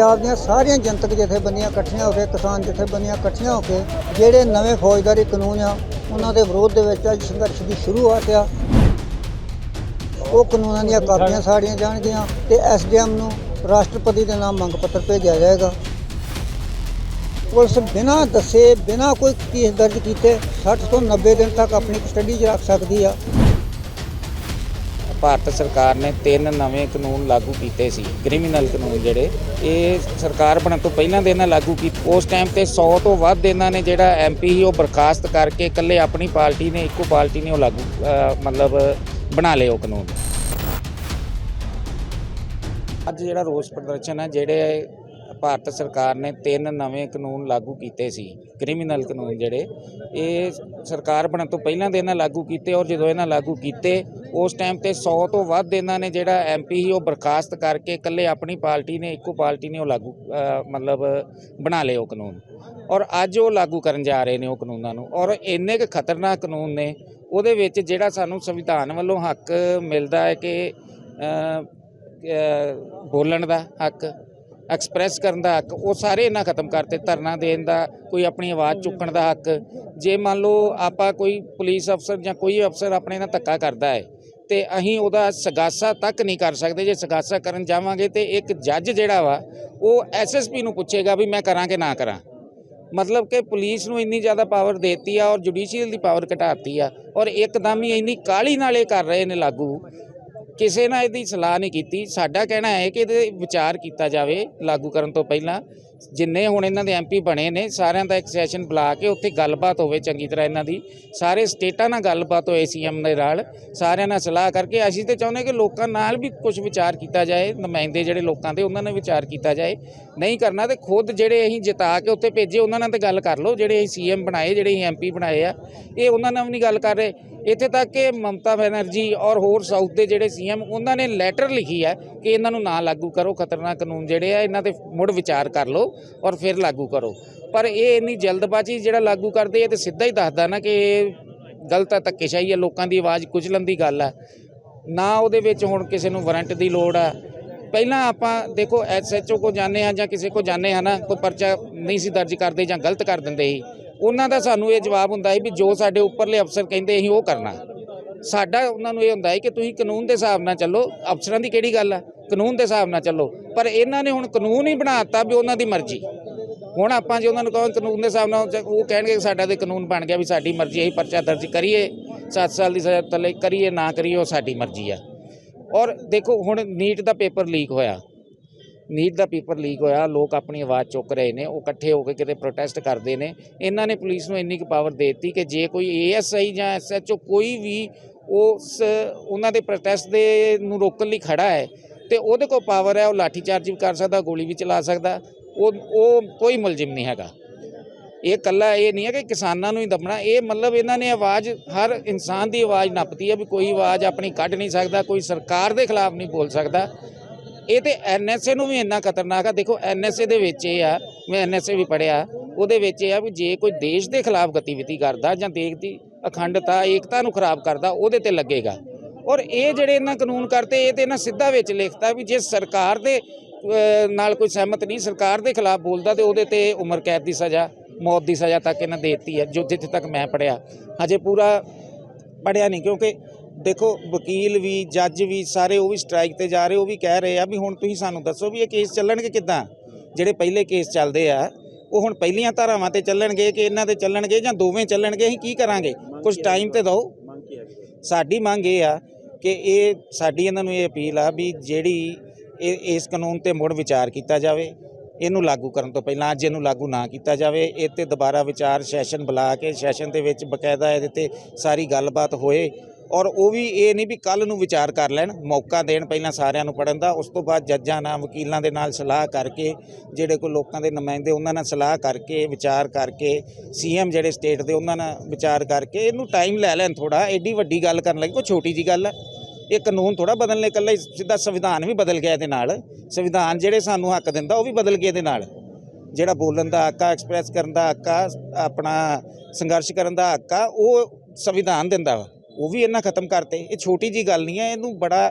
ਪੰਜਾਬ ਦੀਆਂ ਸਾਰੀਆਂ ਜਨਤਕ ਜਥੇਬੰਦੀਆਂ ਇਕੱਠੀਆਂ ਹੋ ਕੇ, ਕਿਸਾਨ ਜਥੇਬੰਦੀਆਂ ਇਕੱਠੀਆਂ ਹੋ ਕੇ, ਜਿਹੜੇ ਨਵੇਂ ਫੌਜਦਾਰੀ ਕਾਨੂੰਨ ਆ, ਉਹਨਾਂ ਦੇ ਵਿਰੋਧ ਦੇ ਵਿੱਚ ਅੱਜ ਸੰਘਰਸ਼ ਦੀ ਸ਼ੁਰੂਆਤ ਆ ਉਹ ਕਾਨੂੰਨਾਂ ਦੀਆਂ ਕਾਪੀਆਂ ਸਾੜੀਆਂ ਜਾਣਗੀਆਂ ਤੇ ਐਸਡੀਐਮ ਨੂੰ ਰਾਸ਼ਟਰਪਤੀ ਦੇ ਨਾਮ ਮੰਗ ਪੱਤਰ ਭੇਜਿਆ ਜਾਏਗਾ। ਪੁਲਿਸ ਬਿਨਾਂ ਦੱਸੇ, ਬਿਨਾਂ ਕੋਈ ਕੇਸ ਦਰਜ ਕੀਤੇ 60 ਤੋਂ 90 ਦਿਨ ਤੱਕ ਆਪਣੀ ਕਸਟਡੀ 'ਚ ਰੱਖ ਸਕਦੀ ਆ। ਭਾਰਤ ਸਰਕਾਰ ਨੇ ਤਿੰਨ ਨਵੇਂ ਕਾਨੂੰਨ ਲਾਗੂ ਕੀਤੇ ਸੀ, ਕ੍ਰਿਮੀਨਲ ਕਾਨੂੰਨ ਜਿਹੜੇ, ਇਹ ਸਰਕਾਰ ਬਣਨ ਤੋਂ ਪਹਿਲਾਂ ਦੇ ਇਹਨਾਂ ਲਾਗੂ ਕੀਤੇ, ਉਸ ਟਾਈਮ ਤੇ 100 ਤੋਂ ਵੱਧ ਇਹਨਾਂ ਨੇ ਜਿਹੜਾ ਐਮਪੀ ਸੀ, ਉਹ ਬਰਖਾਸਤ ਕਰਕੇ ਇਕੱਲੇ ਆਪਣੀ ਪਾਰਟੀ ਨੇ, ਇੱਕੋ ਪਾਰਟੀ ਨੇ ਉਹ ਲਾਗੂ ਮਤਲਬ ਬਣਾ ਲਏ ਉਹ ਕਾਨੂੰਨ। ਅੱਜ ਜਿਹੜਾ ਰੋਸ ਪ੍ਰਦਰਸ਼ਨ ਹੈ, ਜਿਹੜੇ ਭਾਰਤ ਸਰਕਾਰ ਨੇ ਤਿੰਨ ਨਵੇਂ ਕਾਨੂੰਨ ਲਾਗੂ ਕੀਤੇ ਸੀ, ਕ੍ਰਿਮੀਨਲ ਕਾਨੂੰਨ ਜਿਹੜੇ, ਇਹ ਸਰਕਾਰ ਬਣਨ ਤੋਂ ਪਹਿਲਾਂ ਦੇ ਇਹਨਾਂ ਲਾਗੂ ਕੀਤੇ ਔਰ ਜਦੋਂ ਇਹਨਾਂ ਲਾਗੂ ਕੀਤੇ ਉਸ ਟਾਈਮ ਤੇ 100 ਤੋਂ ਵੱਧ ਇਹਨਾਂ ਨੇ ਜਿਹੜਾ ਐਮਪੀ ਸੀ, ਉਹ ਬਰਖਾਸਤ ਕਰਕੇ ਇਕੱਲੇ ਆਪਣੀ ਪਾਰਟੀ ਨੇ, ਇੱਕੋ ਪਾਰਟੀ ਨੇ ਉਹ ਲਾਗੂ ਮਤਲਬ ਬਣਾ ਲਏ ਉਹ ਕਾਨੂੰਨ। ਔਰ ਅੱਜ ਉਹ ਲਾਗੂ ਕਰਨ ਜਾ ਰਹੇ ਨੇ ਉਹ ਕਾਨੂੰਨਾਂ ਨੂੰ। ਔਰ ਇੰਨੇ ਕੁ ਖਤਰਨਾਕ ਕਾਨੂੰਨ ਨੇ, ਉਹਦੇ ਵਿੱਚ ਜਿਹੜਾ ਸਾਨੂੰ ਸੰਵਿਧਾਨ ਵੱਲੋਂ ਹੱਕ ਮਿਲਦਾ ਹੈ ਕਿ ਬੋਲਣ ਦਾ ਹੱਕ ਐਕਸਪ੍ਰੈਸ ਕਰਨ ਦਾ ਹੱਕ, ਉਹ ਸਾਰੇ ਇਹਨਾਂ ਖਤਮ ਕਰਤੇ। ਧਰਨਾ ਦੇਣ ਦਾ, ਕੋਈ ਆਪਣੀ ਆਵਾਜ਼ ਚੁੱਕਣ ਦਾ ਹੱਕ। ਜੇ ਮੰਨ ਲਓ ਆਪਾਂ ਕੋਈ ਪੁਲਿਸ ਅਫਸਰ ਜਾਂ ਕੋਈ ਅਫਸਰ ਆਪਣੇ ਨਾਲ ਧੱਕਾ ਕਰਦਾ ਹੈ ਤੇ ਅਸੀਂ ਉਹਦਾ ਸਗਾਸਾ ਤੱਕ ਨਹੀਂ ਕਰ ਸਕਦੇ। ਜੇ ਸਗਾਸਾ ਕਰਨ ਜਾਵਾਂਗੇ ਤੇ ਇੱਕ ਜੱਜ ਜਿਹੜਾ ਵਾ, ਉਹ ਐਸਐਸਪੀ ਨੂੰ ਪੁੱਛੇਗਾ ਵੀ ਮੈਂ ਕਰਾਂ ਕਿ ਨਾ ਕਰਾਂ। ਮਤਲਬ ਕਿ ਪੁਲਿਸ ਨੂੰ ਇੰਨੀ ਜ਼ਿਆਦਾ ਪਾਵਰ ਦੇਤੀ ਆ ਔਰ ਜੁਡੀਸ਼ੀਅਲ ਦੀ ਪਾਵਰ ਘਟਾਤੀ ਆ ਔਰ ਇੱਕਦਮ ਹੀ ਇੰਨੀ ਕਾਲੀ ਨਾਲ ਇਹ ਕਰ ਰਹੇ ਨੇ ਲਾਗੂ। ਕਿਸੇ ਨਾਲ ਇਹਦੀ ਸਲਾਹ ਨਹੀਂ ਕੀਤੀ। ਸਾਡਾ ਕਹਿਣਾ ਹੈ ਕਿ ਇਹਦੇ ਵਿਚਾਰ ਕੀਤਾ ਜਾਵੇ ਲਾਗੂ ਕਰਨ ਤੋਂ ਪਹਿਲਾਂ। ਜਿੰਨੇ ਹੁਣ ਇਹਨਾਂ ਦੇ ਐਮਪੀ ਬਣੇ ਨੇ, ਸਾਰਿਆਂ ਦਾ ਇੱਕ ਸੈਸ਼ਨ ਬੁਲਾ ਕੇ ਉੱਥੇ ਗੱਲਬਾਤ ਹੋਵੇ ਚੰਗੀ ਤਰ੍ਹਾਂ ਇਹਨਾਂ ਦੀ। ਸਾਰੇ ਸਟੇਟਾਂ ਨਾਲ ਗੱਲਬਾਤ ਹੋਏ ਸੀਐਮ ਦੇ ਨਾਲ, ਸਾਰਿਆਂ ਨਾਲ ਸਲਾਹ ਕਰਕੇ ਅਸੀਂ ਤੇ ਚਾਹੁੰਦੇ ਕਿ ਲੋਕਾਂ ਨਾਲ ਵੀ ਕੁਝ ਵਿਚਾਰ ਕੀਤਾ ਜਾਏ, ਨੁਮਾਇੰਦੇ ਜਿਹੜੇ ਲੋਕਾਂ ਦੇ, ਉਹਨਾਂ ਨਾਲ ਵਿਚਾਰ ਕੀਤਾ ਜਾਏ। ਨਹੀਂ ਕਰਨਾ ਤੇ ਖੁਦ ਜਿਹੜੇ ਅਸੀਂ ਜਿਤਾ ਕੇ ਉੱਥੇ ਭੇਜੇ, ਉਹਨਾਂ ਨਾਲ ਤੇ ਗੱਲ ਕਰ ਲਓ, ਜਿਹੜੇ ਅਸੀਂ ਸੀਐਮ ਬਣਾਏ, ਜਿਹੜੇ ਅਸੀਂ ਐਮਪੀ ਬਣਾਏ ਆ, ਇਹ ਉਹਨਾਂ ਨਾਲ ਵੀ ਨਹੀਂ ਗੱਲ ਕਰ ਰਹੇ। ਇੱਥੇ ਤੱਕ ਕਿ ਮਮਤਾ ਬੈਨਰਜੀ ਔਰ ਹੋਰ ਸਾਊਥ ਦੇ ਜਿਹੜੇ ਸੀਐਮ, ਉਹਨਾਂ ਨੇ ਲੈਟਰ ਲਿਖੀ ਹੈ ਕਿ ਇਹਨਾਂ ਨੂੰ ਨਾ ਲਾਗੂ ਕਰੋ, ਖਤਰਨਾਕ ਕਾਨੂੰਨ ਜਿਹੜੇ ਆ, ਇਹਨਾਂ ਤੇ ਮੁੜ ਵਿਚਾਰ ਕਰ ਲਓ। ਔਰ ਫਿਰ ਲਾਗੂ ਕਰੋ। ਪਰ ਇਹ ਇੰਨੀ ਜਲਦਬਾਜ਼ੀ ਜਿਹੜਾ ਲਾਗੂ ਕਰਦੇ, ਇਹ ਤੇ ਸਿੱਧਾ ਹੀ ਦੱਸਦਾ ਨਾ ਕਿ ਇਹ ਗਲਤ ਹੈ ਧੱਕੇਸ਼ਾਹੀ ਹੈ ਲੋਕਾਂ ਦੀ ਆਵਾਜ਼ ਕੁਚਲਣ ਦੀ ਗੱਲ ਹੈ ਨਾ ਉਹਦੇ ਵਿੱਚ ਹੁਣ ਕਿਸੇ ਨੂੰ ਵਾਰੰਟ ਦੀ ਲੋੜ ਆ। ਪਹਿਲਾਂ ਆਪਾਂ ਦੇਖੋ ਐਸਐਚਓ ਕੋ ਜਾਂਦੇ ਹਾਂ ਜਾਂ ਕਿਸੇ ਕੋ ਜਾਂਦੇ ਹਾਂ ਨਾ, ਕੋਈ ਪਰਚਾ ਨਹੀਂ ਸੀ ਦਰਜ ਕਰਦੇ ਜਾਂ ਗਲਤ ਕਰ ਦਿੰਦੇ ਸੀ, ਉਹਨਾਂ ਦਾ ਸਾਨੂੰ ਇਹ ਜਵਾਬ ਹੁੰਦਾ ਸੀ ਵੀ ਜੋ ਸਾਡੇ ਉੱਪਰਲੇ ਅਫਸਰ ਕਹਿੰਦੇ ਅਸੀਂ ਉਹ ਕਰਨਾ। ਸਾਡਾ ਉਹਨਾਂ ਨੂੰ ਇਹ ਹੁੰਦਾ ਹੈ ਕਿ ਤੁਸੀਂ ਕਾਨੂੰਨ ਦੇ ਹਿਸਾਬ ਨਾਲ ਚੱਲੋ, ਅਫਸਰਾਂ ਦੀ ਕਿਹੜੀ ਗੱਲ ਆ? ਕਾਨੂੰਨ ਦੇ ਹਿਸਾਬ ਨਾਲ ਚੱਲੋ, ਪਰ ਇਹਨਾਂ ਨੇ ਹੁਣ ਕਾਨੂੰਨ ਹੀ ਬਣਾਤਾ ਵੀ ਉਹਨਾਂ ਦੀ ਮਰਜ਼ੀ। ਹੁਣ ਆਪਾਂ ਜੇ ਉਹਨਾਂ ਨੂੰ ਕਹੋ ਕਾਨੂੰਨ ਦੇ ਹਿਸਾਬ ਨਾਲ ਉਹ ਕਹਿਣਗੇ ਕਿ ਸਾਡਾ ਤੇ ਕਾਨੂੰਨ ਬਣ ਗਿਆ ਵੀ ਸਾਡੀ ਮਰਜ਼ੀ ਅਸੀਂ ਪਰਚਾ ਦਰਜ ਕਰੀਏ 7 ਸਾਲ ਦੀ ਸਜ਼ਾ ਥੱਲੇ ਕਰੀਏ, ਨਾ ਕਰੀਏ, ਉਹ ਸਾਡੀ ਮਰਜ਼ੀ ਆ। ਔਰ ਦੇਖੋ, ਹੁਣ ਨੀਟ ਦਾ ਪੇਪਰ ਲੀਕ ਹੋਇਆ। ਨੀਟ ਦਾ ਪੇਪਰ ਲੀਕ ਹੋਇਆ, ਲੋਕ ਆਪਣੀ ਆਵਾਜ਼ ਚੁੱਕ ਰਹੇ ਨੇ, ਉਹ ਇਕੱਠੇ ਹੋ ਕੇ ਕਿਤੇ ਪ੍ਰੋਟੈਸਟ ਕਰਦੇ ਨੇ। ਇਹਨਾਂ ਨੇ ਪੁਲਿਸ ਨੂੰ ਇੰਨੀ ਕੁ ਪਾਵਰ ਦੇ ਦਿੱਤੀ ਕਿ ਜੇ ਕੋਈ ਏਐਸਆਈ ਜਾਂ ਐਸਐਚਓ ਕੋਈ ਵੀ ਉਸ ਉਹਨਾਂ ਦੇ ਪ੍ਰੋਟੈਸਟ ਦੇ ਨੂੰ ਰੋਕਣ ਲਈ ਖੜਾ ਹੈ ਤੇ ਉਹਦੇ ਕੋਲ ਪਾਵਰ ਹੈ, ਉਹ ਲਾਠੀ ਚਾਰਜ ਵੀ ਕਰ ਸਕਦਾ, ਗੋਲੀ ਵੀ ਚਲਾ ਸਕਦਾ। ਉਹ ਉਹ ਕੋਈ ਮੁਲਜ਼ਮ ਨਹੀਂ ਹੈਗਾ। ਇਹ ਕੱਲਾ ਇਹ ਨਹੀਂ ਹੈ ਕਿ ਕਿਸਾਨਾਂ ਨੂੰ ਹੀ ਦਬਣਾ। ਇਹ ਮਤਲਬ ਇਹਨਾਂ ਨੇ ਆਵਾਜ਼, ਹਰ ਇਨਸਾਨ ਦੀ ਆਵਾਜ਼ ਨੱਪਦੀ ਹੈ ਵੀ ਕੋਈ ਆਵਾਜ਼ ਆਪਣੀ ਕੱਢ ਨਹੀਂ ਸਕਦਾ, ਕੋਈ ਸਰਕਾਰ ਦੇ ਖਿਲਾਫ ਨਹੀਂ ਬੋਲ ਸਕਦਾ। ਇਹ ਤੇ ਐਨਐਸਏ ਨੂੰ ਵੀ ਇੰਨਾ ਖਤਰਨਾਕ ਆ। ਦੇਖੋ, ਐਨਐਸਏ ਦੇ ਵਿੱਚ ਇਹ ਆ, ਮੈਂ ਐਨਐਸਏ ਵੀ ਪੜਿਆ ਉਹਦੇ ਵਿੱਚ ਇਹ ਆ ਵੀ ਜੇ ਕੋਈ ਦੇਸ਼ ਦੇ ਖਿਲਾਫ ਗਤੀਵਿਧੀ ਕਰਦਾ ਜਾਂ ਦੇਸ਼ ਦੀ ਅਖੰਡਤਾ, ਏਕਤਾ ਨੂੰ ਖਰਾਬ ਕਰਦਾ, ਉਹਦੇ ਤੇ ਲੱਗੇਗਾ। ਔਰ ਇਹ ਜਿਹੜੇ ਇਹਨਾਂ ਕਾਨੂੰਨ ਕਰਤੇ, ਇਹ ਤੇ ਇਹਨਾਂ ਸਿੱਧਾ ਵਿੱਚ ਲਿਖਤਾ ਵੀ ਜੇ ਸਰਕਾਰ ਦੇ ਨਾਲ ਕੋਈ ਸਹਿਮਤ ਨਹੀਂ, ਸਰਕਾਰ ਦੇ ਖਿਲਾਫ ਬੋਲਦਾ ਤੇ ਉਹਦੇ ਤੇ ਉਮਰ ਕੈਦ ਦੀ ਸਜ਼ਾ, ਮੌਤ ਦੀ ਸਜ਼ਾ ਤੱਕ ਇਹਨਾਂ ਦੇ ਦਿੱਤੀ ਹੈ, ਜੋ ਜਿੱਥੇ ਤੱਕ ਮੈਂ ਪੜਿਆ ਹਜੇ ਪੂਰਾ ਪੜਿਆ ਨਹੀਂ, ਕਿਉਂਕਿ ਦੇਖੋ, ਵਕੀਲ ਵੀ, ਜੱਜ ਵੀ ਸਾਰੇ ਉਹ ਵੀ ਸਟ੍ਰਾਈਕ ਤੇ ਜਾ ਰਹੇ, ਉਹ ਵੀ ਕਹਿ ਰਹੇ ਆ ਵੀ ਹੁਣ ਤੁਸੀਂ ਸਾਨੂੰ ਦੱਸੋ ਵੀ ਇਹ ਕੇਸ ਚੱਲਣਗੇ ਕਿੱਦਾਂ? ਜਿਹੜੇ ਪਹਿਲੇ ਕੇਸ ਚੱਲਦੇ ਆ, ਉਹ ਹੁਣ ਪਹਿਲੀਆਂ ਧਾਰਾਵਾਂ ਤੇ ਚੱਲਣਗੇ ਕਿ ਇਹਨਾਂ ਤੇ ਚੱਲਣਗੇ ਜਾਂ ਦੋਵੇਂ ਚੱਲਣਗੇ, ਅਸੀਂ ਕੀ ਕਰਾਂਗੇ? ਕੁਝ ਟਾਈਮ ਤੇ ਦਿਓ। ਸਾਡੀ ਮੰਗ ਇਹ ਆ ਕਿ ਇਹ ਸਾਡੀ ਇਹਨਾਂ ਨੂੰ ਇਹ ਅਪੀਲ ਆ ਵੀ ਜਿਹੜੀ ਇਹ ਇਸ ਕਾਨੂੰਨ ਤੇ ਮੁੜ ਵਿਚਾਰ ਕੀਤਾ ਜਾਵੇ, ਇਹਨੂੰ ਲਾਗੂ ਕਰਨ ਤੋਂ ਪਹਿਲਾਂ ਅੱਜ ਇਹਨੂੰ ਲਾਗੂ ਨਾ ਕੀਤਾ ਜਾਵੇ, ਇਹ ਤੇ ਦੁਬਾਰਾ ਵਿਚਾਰ ਸੈਸ਼ਨ ਬੁਲਾ ਕੇ ਸੈਸ਼ਨ ਦੇ ਵਿੱਚ ਬਕਾਇਦਾ ਇਹਦੇ ਤੇ ਸਾਰੀ ਗੱਲਬਾਤ ਹੋਏ ਔਰ ਉਹ ਵੀ ਇਹ ਨਹੀਂ ਵੀ ਕੱਲ ਨੂੰ ਵਿਚਾਰ ਕਰ ਲੈਣ, ਮੌਕਾ ਦੇਣ ਪਹਿਲਾਂ ਸਾਰਿਆਂ ਨੂੰ ਪੜਨ ਦਾ, ਉਸ ਤੋਂ ਬਾਅਦ ਜੱਜਾਂ ਨਾਲ, ਵਕੀਲਾਂ ਦੇ ਨਾਲ ਸਲਾਹ ਕਰਕੇ, ਜਿਹੜੇ ਕੋਈ ਲੋਕਾਂ ਦੇ ਨੁਮਾਇੰਦੇ ਉਹਨਾਂ ਨਾਲ ਸਲਾਹ ਕਰਕੇ, ਵਿਚਾਰ ਕਰਕੇ, ਸੀਐਮ ਜਿਹੜੇ ਸਟੇਟ ਦੇ ਉਹਨਾਂ ਨਾਲ ਵਿਚਾਰ ਕਰਕੇ, ਇਹਨੂੰ ਟਾਈਮ ਲੈ ਲੈਣ ਥੋੜਾ ਐਡੀ ਵੱਡੀ ਗੱਲ ਕਰਨ ਲੱਗੇ ਕੋਈ ਛੋਟੀ ਜੀ ਗੱਲ ਹੈ ਇਹ ਕਾਨੂੰਨ ਥੋੜਾ ਬਦਲਨੇ ਇਕੱਲਾ ਸਿੱਧਾ ਸੰਵਿਧਾਨ ਵੀ ਬਦਲ ਗਿਆ ਇਹਦੇ ਨਾਲ। ਸੰਵਿਧਾਨ ਜਿਹੜੇ ਸਾਨੂੰ ਹੱਕ ਦਿੰਦਾ, ਉਹ ਵੀ ਬਦਲ ਗਿਆ ਇਹਦੇ ਨਾਲ। ਜਿਹੜਾ ਬੋਲਣ ਦਾ ਹੱਕ ਆ ਐਕਸਪ੍ਰੈਸ ਕਰਨ ਦਾ ਹੱਕ ਆ, ਆਪਣਾ ਸੰਘਰਸ਼ ਕਰਨ ਦਾ ਹੱਕ ਆ, ਉਹ ਸੰਵਿਧਾਨ ਦਿੰਦਾ ਵਾ। ਉਹ ਵੀ ਇਹਨਾਂ ਖਤਮ ਕਰਤੇ। ਇਹ ਛੋਟੀ ਜੀ ਗੱਲ ਨਹੀਂ ਹੈ ਇਹਨੂੰ ਬੜਾ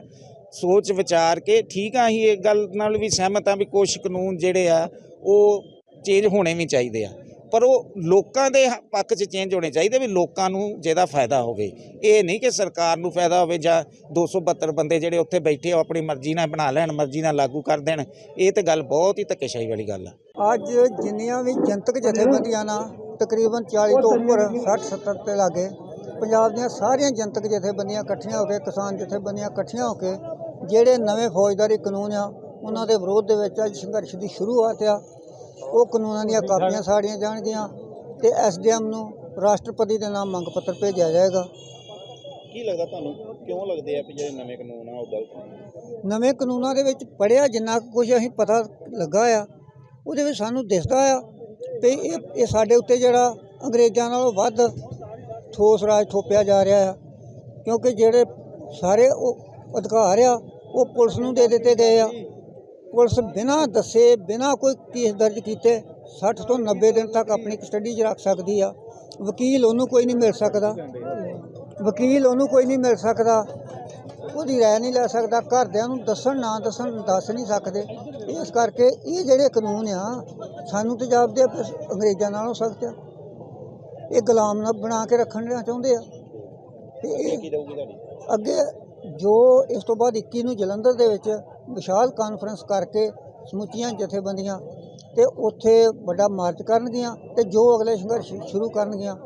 ਸੋਚ ਵਿਚਾਰ ਕੇ ਠੀਕ ਆ, ਅਸੀਂ ਇਹ ਗੱਲ ਨਾਲ ਵੀ ਸਹਿਮਤ ਆ ਵੀ ਕੁਝ ਕਾਨੂੰਨ ਜਿਹੜੇ ਆ, ਉਹ ਚੇਂਜ ਹੋਣੇ ਵੀ ਚਾਹੀਦੇ ਆ। ਪਰ ਉਹ ਲੋਕਾਂ ਦੇ ਪੱਖ 'ਚ ਚੇਂਜ ਹੋਣੇ ਚਾਹੀਦੇ ਵੀ ਲੋਕਾਂ ਨੂੰ ਜਿਹਦਾ ਫਾਇਦਾ ਹੋਵੇ। ਇਹ ਨਹੀਂ ਕਿ ਸਰਕਾਰ ਨੂੰ ਫਾਇਦਾ ਹੋਵੇ ਜਾਂ 272 ਬੰਦੇ ਜਿਹੜੇ ਉੱਥੇ ਬੈਠੇ ਆ, ਉਹ ਆਪਣੀ ਮਰਜ਼ੀ ਨਾਲ ਬਣਾ ਲੈਣ, ਮਰਜ਼ੀ ਨਾਲ ਲਾਗੂ ਕਰ ਦੇਣ। ਇਹ ਤਾਂ ਗੱਲ ਬਹੁਤ ਹੀ ਧੱਕੇਸ਼ਾਹੀ ਵਾਲੀ ਗੱਲ ਆ। ਅੱਜ ਜਿੰਨੀਆਂ ਵੀ ਜਨਤਕ ਜਥੇਬੰਦੀਆਂ ਨਾ ਤਕਰੀਬਨ 40 ਤੋਂ ਉੱਪਰ 60 70 ਤੇ ਲਾਗੇ ਪੰਜਾਬ ਦੀਆਂ ਸਾਰੀਆਂ ਜਨਤਕ ਜਥੇਬੰਦੀਆਂ ਇਕੱਠੀਆਂ ਹੋ ਕੇ ਕਿਸਾਨ ਜਥੇਬੰਦੀਆਂ ਇਕੱਠੀਆਂ ਹੋ ਕੇ ਜਿਹੜੇ ਨਵੇਂ ਫੌਜਦਾਰੀ ਕਾਨੂੰਨ ਆ ਉਹਨਾਂ ਦੇ ਵਿਰੋਧ ਦੇ ਵਿੱਚ ਅੱਜ ਸੰਘਰਸ਼ ਦੀ ਸ਼ੁਰੂਆਤ ਆ। ਉਹ ਕਾਨੂੰਨਾਂ ਦੀਆਂ ਕਾਪੀਆਂ ਸਾੜੀਆਂ ਜਾਣਗੀਆਂ ਤੇ ਐਸਡੀਐਮ ਨੂੰ ਰਾਸ਼ਟਰਪਤੀ ਦੇ ਨਾਮ ਮੰਗ ਪੱਤਰ ਭੇਜਿਆ ਜਾਏਗਾ। ਕੀ ਲੱਗਦਾ ਤੁਹਾਨੂੰ? ਕਿਉਂ ਲੱਗਦੇ ਆ ਵੀ ਜਿਹੜੇ ਨਵੇਂ ਕਾਨੂੰਨ ਆ ਉਹ ਗਲਤ ਨਵੇਂ ਕਾਨੂੰਨਾਂ ਦੇ ਵਿੱਚ ਪੜਿਆ ਜਿੰਨਾ ਕੁਝ ਅਸੀਂ ਪਤਾ ਲੱਗਾ ਆ ਉਹਦੇ ਵਿੱਚ ਸਾਨੂੰ ਦਿਸਦਾ ਆ ਇਹ ਇਹ ਸਾਡੇ ਉੱਤੇ ਜਿਹੜਾ ਅੰਗਰੇਜ਼ਾਂ ਨਾਲੋਂ ਵੱਧ ਠੋਸ ਰਾਜ ਥੋਪਿਆ ਜਾ ਰਿਹਾ ਆ, ਕਿਉਂਕਿ ਜਿਹੜੇ ਸਾਰੇ ਉਹ ਅਧਿਕਾਰ ਆ, ਉਹ ਪੁਲਿਸ ਨੂੰ ਦੇ ਦਿੱਤੇ ਗਏ ਆ। ਪੁਲਿਸ ਬਿਨਾਂ ਦੱਸੇ, ਬਿਨਾਂ ਕੋਈ ਕੇਸ ਦਰਜ ਕੀਤੇ 60 ਤੋਂ 90 ਦਿਨ ਤੱਕ ਆਪਣੀ ਕਸਟਡੀ 'ਚ ਰੱਖ ਸਕਦੀ ਆ। ਵਕੀਲ ਉਹਨੂੰ ਕੋਈ ਨਹੀਂ ਮਿਲ ਸਕਦਾ। ਵਕੀਲ ਉਹਨੂੰ ਕੋਈ ਨਹੀਂ ਮਿਲ ਸਕਦਾ। ਉਹਦੀ ਰਾਏ ਨਹੀਂ ਲੈ ਸਕਦਾ। ਘਰਦਿਆਂ ਨੂੰ ਦੱਸਣ, ਨਾ ਦੱਸਣ, ਦੱਸ ਨਹੀਂ ਸਕਦੇ। ਇਸ ਕਰਕੇ ਇਹ ਜਿਹੜੇ ਕਾਨੂੰਨ ਆ, ਸਾਨੂੰ ਤੇ ਜਾਪਦੇ ਆ ਵੀ ਅੰਗਰੇਜ਼ਾਂ ਨਾਲੋਂ ਸਖਤ ਆ। ਇਹ ਗੁਲਾਮ ਨਾ ਬਣਾ ਕੇ ਰੱਖਣਾ ਚਾਹੁੰਦੇ ਆ। ਤੇ ਇਹ ਅੱਗੇ ਜੋ ਇਸ ਤੋਂ ਬਾਅਦ 21 ਨੂੰ ਜਲੰਧਰ ਦੇ ਵਿੱਚ ਵਿਸ਼ਾਲ ਕਾਨਫਰੰਸ ਕਰਕੇ ਸਮੁੱਚੀਆਂ ਜਥੇਬੰਦੀਆਂ ਤੇ ਉੱਥੇ ਵੱਡਾ ਮਾਰਚ ਕਰਨਗੀਆਂ ਤੇ ਜੋ ਅਗਲੇ ਸੰਘਰਸ਼ ਸ਼ੁਰੂ ਕਰਨਗੀਆਂ